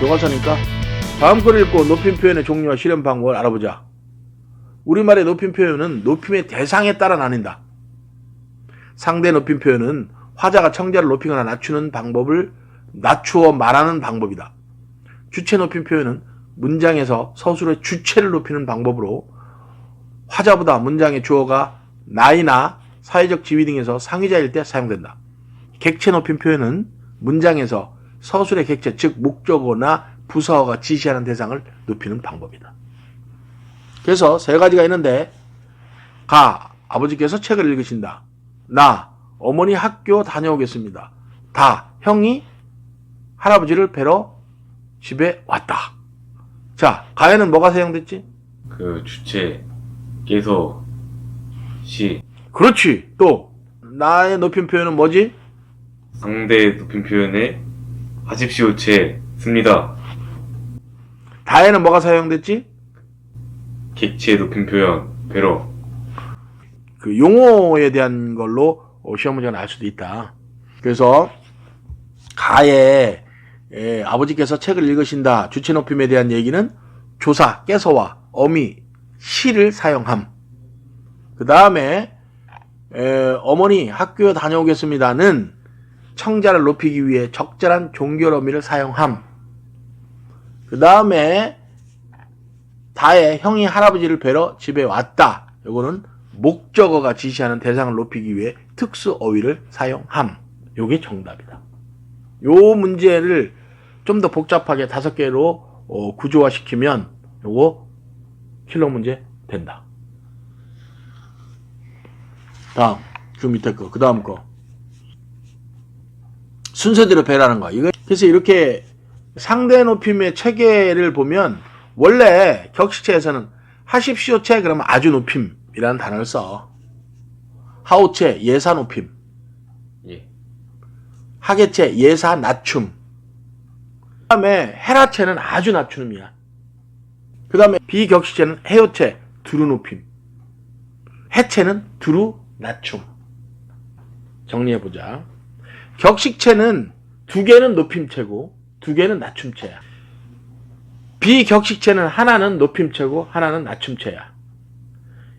교과서니까 다음 걸 읽고 높임 표현의 종류와 실현 방법을 알아보자. 우리말의 높임 표현은 높임의 대상에 따라 나뉜다. 상대 높임 표현은 화자가 청자를 높이거나 낮추는 방법을 낮추어 말하는 방법이다. 주체 높임 표현은 문장에서 서술의 주체를 높이는 방법으로 화자보다 문장의 주어가 나이나 사회적 지위 등에서 상위자일 때 사용된다. 객체 높임 표현은 문장에서 서술의 객체, 즉 목적어나 부사어가 지시하는 대상을 높이는 방법이다. 그래서 세 가지가 있는데 가 아버지께서 책을 읽으신다. 나 어머니 학교 다녀오겠습니다. 다 형이 할아버지를 뵈러 집에 왔다. 자 가에는 뭐가 사용됐지? 그 주체 깨서 시 그렇지. 또 나의 높임 표현은 뭐지? 상대 높임 표현에 하십시오 체 씁니다. 다에는 뭐가 사용됐지? 객체 높임 표현 배러 그 용어에 대한 걸로 어, 시험 문제가 날 수도 있다. 그래서 가에 예, 아버지께서 책을 읽으신다. 주체 높임에 대한 얘기는 조사, 깨서와 어미, 시를 사용함. 그 다음에 어머니 학교 다녀오겠습니다는 청자를 높이기 위해 적절한 종결 어미를 사용함. 그 다음에 다에 형이 할아버지를 뵈러 집에 왔다. 요거는 목적어가 지시하는 대상을 높이기 위해 특수 어휘를 사용함. 요게 정답이다. 요 문제를 좀 더 복잡하게 다섯 개로 어, 구조화시키면 요거 킬러 문제 된다. 다음 그 밑에 거, 그 다음 거 순서대로 배라는 거. 이거 그래서 이렇게 상대 높임의 체계를 보면 원래 격식체에서는 하십시오체 그러면 아주 높임이라는 단어를 써. 하오체 예사 높임, 예 하계체 예사 낮춤. 그다음에 헤라체는 아주 낮춤이야. 그다음에 비격식체는 해요체 두루 높임. 해체는 두루 낮춤. 정리해 보자. 격식체는 두 개는 높임체고 두 개는 낮춤체야. 비격식체는 하나는 높임체고 하나는 낮춤체야.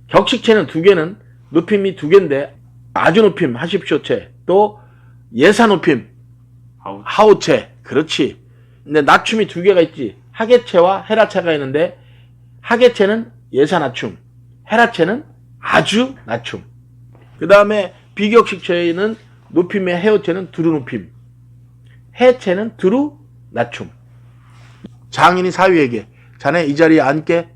격식체는 두 개는 높임이 두 개인데 아주 높임 하십시오체 또 예사 높임 하우체 그렇지. 근데 낮춤이 두 개가 있지. 하계체와 헤라체가 있는데 하계체는 예사 낮춤, 헤라체는 아주 낮춤. 그 다음에 비격식체는 높임의 해오체는 두루 높임, 해체는 두루 낮춤. 장인이 사위에게 자네 이 자리에 앉게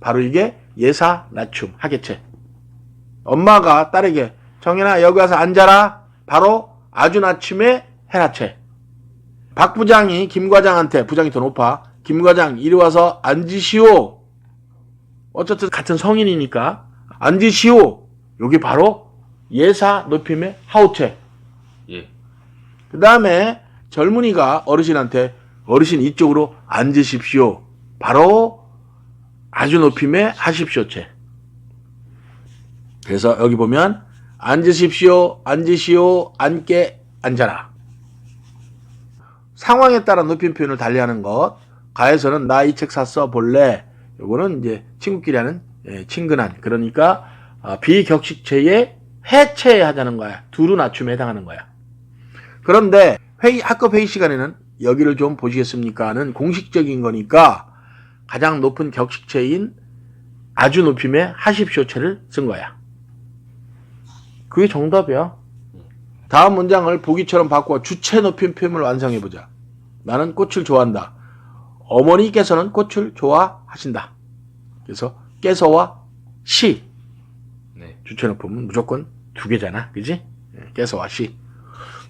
바로 이게 예사 낮춤 하계체. 엄마가 딸에게 정연아 여기 와서 앉아라 바로 아주 낮춤의 헤라체. 박 부장이 김 과장한테 부장이 더 높아 김 과장 이리 와서 앉으시오. 어쨌든 같은 성인이니까 앉으시오. 여기 바로 예사 높임의 하우체. 예그 다음에 젊은이가 어르신한테 어르신 이쪽으로 앉으십시오. 바로 아주 높임의 하십시오체. 그래서 여기 보면 앉으십시오, 앉으시오, 앉게, 앉아라. 상황에 따라 높임 표현을 달리하는 것. 가에서는 나 이 책 샀어 볼래. 요거는 이제 친구끼리 하는 예, 친근한 그러니까 아, 비격식체에 해체하자는 거야. 두루 낮춤에 해당하는 거야. 그런데 회의 학급 회의 시간에는 여기를 좀 보시겠습니까는 공식적인 거니까 가장 높은 격식체인 아주 높임의 하십시오체를 쓴 거야. 그게 정답이야. 다음 문장을 보기처럼 바꿔 주체 높임 표현을 완성해 보자. 나는 꽃을 좋아한다. 어머니께서는 꽃을 좋아하신다. 그래서 깨서와 시 네. 주체 높임은 무조건 두 개잖아. 그지? 예, 깨서와 시.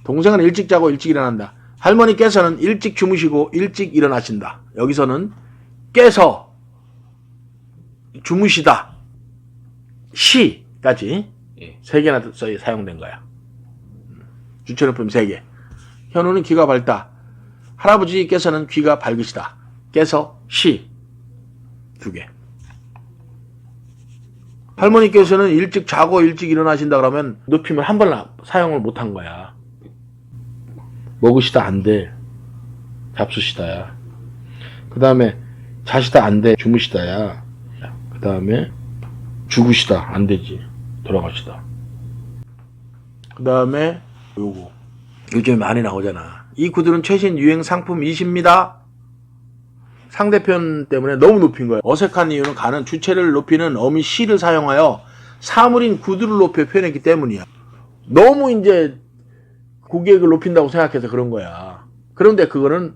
동생은 일찍 자고 일찍 일어난다. 할머니께서는 일찍 주무시고 일찍 일어나신다. 여기서는 깨서 주무시다. 시까지 예 세 개나 써 사용된 거야. 주체 높임 세 개. 현우는 귀가 밝다. 할아버지께서는 귀가 밝으시다. 깨서 시. 두 개. 할머니께서는 일찍 자고 일찍 일어나신다 그러면 높임을 한번 사용을 못 한 거야. 먹으시다 안 돼. 잡수시다야. 그 다음에 자시다 안 돼. 주무시다야. 그 다음에 죽으시다. 안 되지. 돌아가시다. 그 다음에 요거. 요즘에 많이 나오잖아. 이 구두는 최신 유행 상품이십니다. 상대편 때문에 너무 높인 거예요. 어색한 이유는 가는 주체를 높이는 어미 시를 사용하여 사물인 구두를 높여 표현했기 때문이야. 너무 이제 고객을 높인다고 생각해서 그런 거야. 그런데 그거는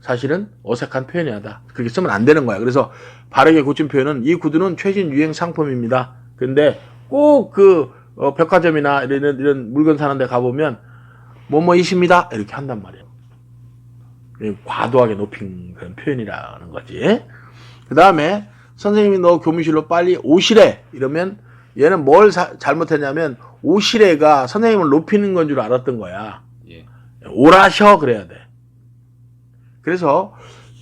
사실은 어색한 표현이다. 그렇게 쓰면 안 되는 거야. 그래서 바르게 고친 표현은 이 구두는 최신 유행 상품입니다. 근데 꼭그 백화점이나 이런, 이런 물건 사는 데 가보면 뭐뭐이십니다. 이렇게 한단 말이에요. 이 과도하게 높인 그런 표현이라는 거지. 그 다음에 선생님이 너 교무실로 빨리 오시래. 이러면 얘는 뭘 사- 잘못했냐면 오시래가 선생님을 높이는 건 줄 알았던 거야. 예. 오라셔 그래야 돼. 그래서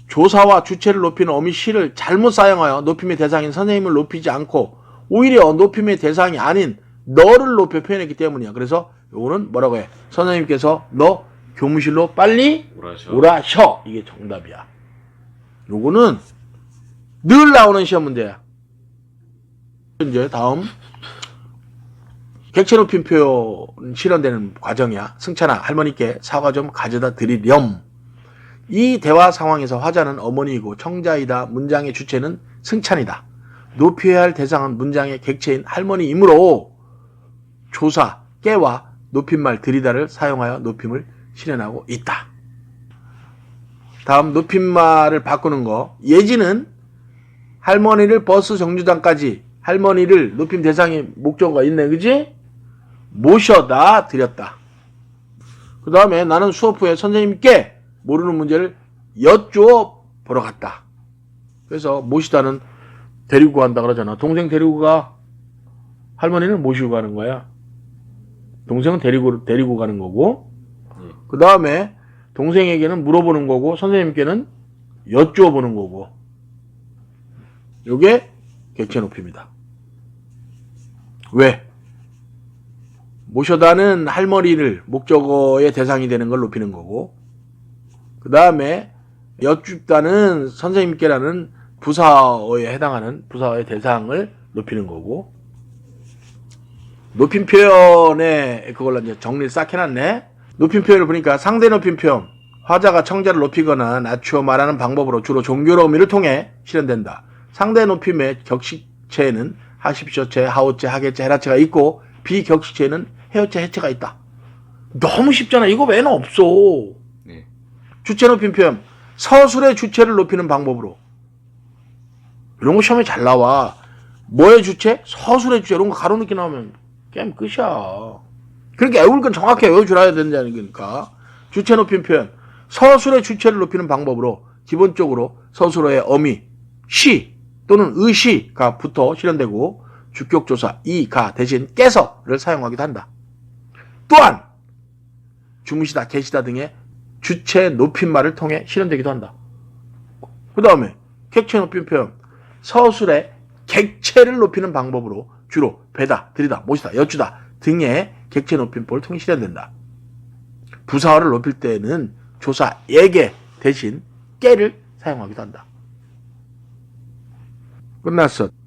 조사와 주체를 높이는 어미 시를 잘못 사용하여 높임의 대상인 선생님을 높이지 않고 오히려 높임의 대상이 아닌 너를 높여 표현했기 때문이야. 그래서 요거는 뭐라고 해? 선생님께서 너 교무실로 빨리 오라셔. 오라셔 이게 정답이야. 요거는 늘 나오는 시험 문제야. 이제 다음 객체 높임 표현 실현되는 과정이야. 승찬아 할머니께 사과 좀 가져다 드리렴. 이 대화 상황에서 화자는 어머니이고 청자이다. 문장의 주체는 승찬이다. 높여야 할 대상은 문장의 객체인 할머니이므로 조사, 깨와 높임말 들이다를 사용하여 높임을 실현하고 있다. 다음 높임말을 바꾸는 거. 예지는 할머니를 버스 정류장까지 할머니를 높임 대상의 목적어가 있네. 그지? 모셔다 드렸다. 그 다음에 나는 수업 후에 선생님께 모르는 문제를 여쭈어 보러 갔다. 그래서 모시다는 데리고 간다 그러잖아. 동생 데리고 가. 할머니는 모시고 가는 거야. 동생은 데리고, 데리고 가는 거고. 예. 그 다음에 동생에게는 물어보는 거고, 선생님께는 여쭈어 보는 거고. 요게 객체 높입니다. 왜? 모셔다는 할머니를 목적어의 대상이 되는 걸 높이는 거고, 그 다음에 여쭙다는 선생님께라는 부사어에 해당하는 부사어의 대상을 높이는 거고, 높임 표현에 그걸로 이제 정리를 싹 해놨네. 높임 표현을 보니까 상대 높임 표현. 화자가 청자를 높이거나 낮추어 말하는 방법으로 주로 종교로 의미를 통해 실현된다. 상대 높임의 격식체에는 하십시오체, 하오체, 하계체, 헤라체가 있고 비격식체에는 헤어체, 해체가 있다. 너무 쉽잖아. 이거 외에는 없어. 네. 주체 높임 표현. 서술의 주체를 높이는 방법으로. 이런 거 시험에 잘 나와. 뭐의 주체? 서술의 주체. 이런 거 가로넣기 나오면 게임 끝이야. 그러니까 외울 건 정확히 외워줘야 된다는 거니까. 주체 높임 표현. 서술의 주체를 높이는 방법으로 기본적으로 서술어의 어미, 시 또는 의시가 붙어 실현되고 주격조사 이가 대신 깨서를 사용하기도 한다. 또한 주무시다, 계시다 등의 주체 높임말을 통해 실현되기도 한다. 그 다음에 객체 높임 표현 서술의 객체를 높이는 방법으로 주로 배다, 들이다, 모시다, 여쭈다 등의 객체 높임법을 통해 실현된다. 부사어를 높일 때는 조사, 예계 대신 깨를 사용하기도 한다. 끝났어.